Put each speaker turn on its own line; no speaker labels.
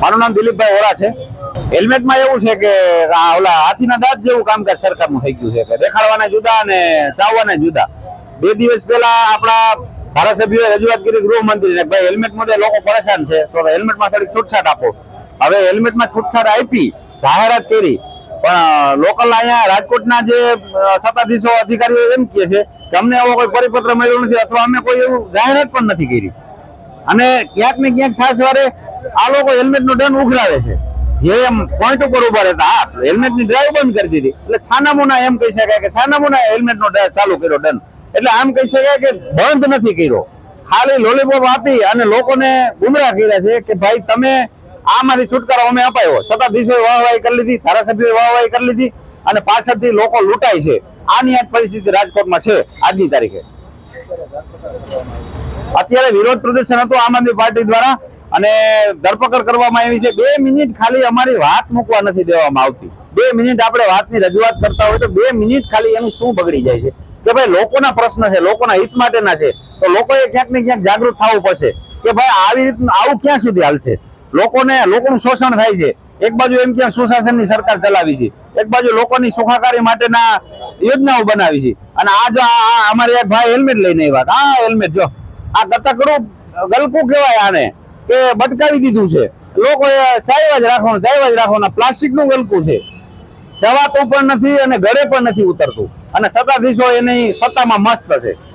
મારું નામ દિલીપભાઈ ઓરા છે. હેલ્મેટમાં એવું છે કે ઓલા હાથીના દાંત જેવું કામકાજ સરકારનું થઈ ગયું છે કે દેખાડવાના જુદા અને ચાવવાના જુદા. બે દિવસ પહેલા આપણા ધારાસભ્યોએ રજૂઆત કરી ગૃહમંત્રીને ભાઈ હેલ્મેટ મુદ્દે લોકો પરેશાન છે, તો હેલ્મેટમાં થોડીક છૂટછાટ આપો. હવે હેલ્મેટમાં છૂટછાટ આપી, જાહેરાત કરી. પણ લોકલ અહીંયા રાજકોટના જે સત્તાધીશો અધિકારીઓ એમ કહે છે કે અમને એવો કોઈ પરિપત્ર મળ્યો નથી, અથવા અમે કોઈ એવું જાહેરાત પણ નથી કરી. અને ક્યાંક ને ક્યાંક ખાસ વારે આ લોકો હેલ્મેટ નો દંડ ઉઘરાવે છે. જે એમ પોઈન્ટ ઉપર ઊભા રહેતા, હા હેલ્મેટની ડ્રાઈવ બંધ કરી દીધી. એટલે છાનામુના એમ કહી શકાય કે છાનામુના હેલ્મેટ નો ડ્રાઈવ ચાલુ કર્યો દંડ એટલે આમ કહી શકાય કે બંધ નથી કર્યો. ખાલી લોલીપોપ આપી અને લોકોને ગુમરાહ કર્યા છે કે ભાઈ તમે આમાંથી છુટકારો અમે અપાયો. સત્તાધીશોએ વાહવાહી કરી લીધી, ધારાસભ્યોએ વાહવાહી કરી લીધી અને પાછળથી લોકો લૂંટાય છે. આની આ પરિસ્થિતિ રાજકોટમાં છે આજની તારીખે. અત્યારે વિરોધ પ્રદર્શન હતું આમ આદમી પાર્ટી દ્વારા. અને ધરપકડ કરવામાં આવી છે. બે મિનિટ ખાલી અમારી વાત મૂકવા નથી દેવામાં આવતી. બે મિનિટ આપણે વાતની રજૂઆત કરતા હોય તો બે મિનિટ ખાલી એનું શું બગડી જાય છે? કે ભાઈ લોકોના પ્રશ્ન છે, લોકોના હિત માટેના છે. તો લોકોએ ક્યાંક ને ક્યાંક જાગૃત થવું પડશે કે ભાઈ આવી રીતનું આવું ક્યાં સુધી હાલશે? લોકોને, લોકોનું શોષણ થાય છે. એક બાજુ એમ ક્યાં સુશાસનની સરકાર ચલાવી છે. એક બાજુ લોકોની સુખાકારી માટેના યોજનાઓ બનાવી છે. અને આ જો અમારે એક ભાઈ હેલ્મેટ લઈને આવ્યા આ હેલ્મેટ જો, આ ગતકડું ગલકું કહેવાય આને. કે બટકાવી દીધું છે. લોકો ચાવ્યા જ રાખવાનું ચાવ્યા જ રાખવાના. પ્લાસ્ટિકનું ગલકું છે. જવાતું પણ નથી અને ગળે પણ નથી ઉતરતું. અને સત્તાધીશો એની સત્તામાં મસ્ત છે.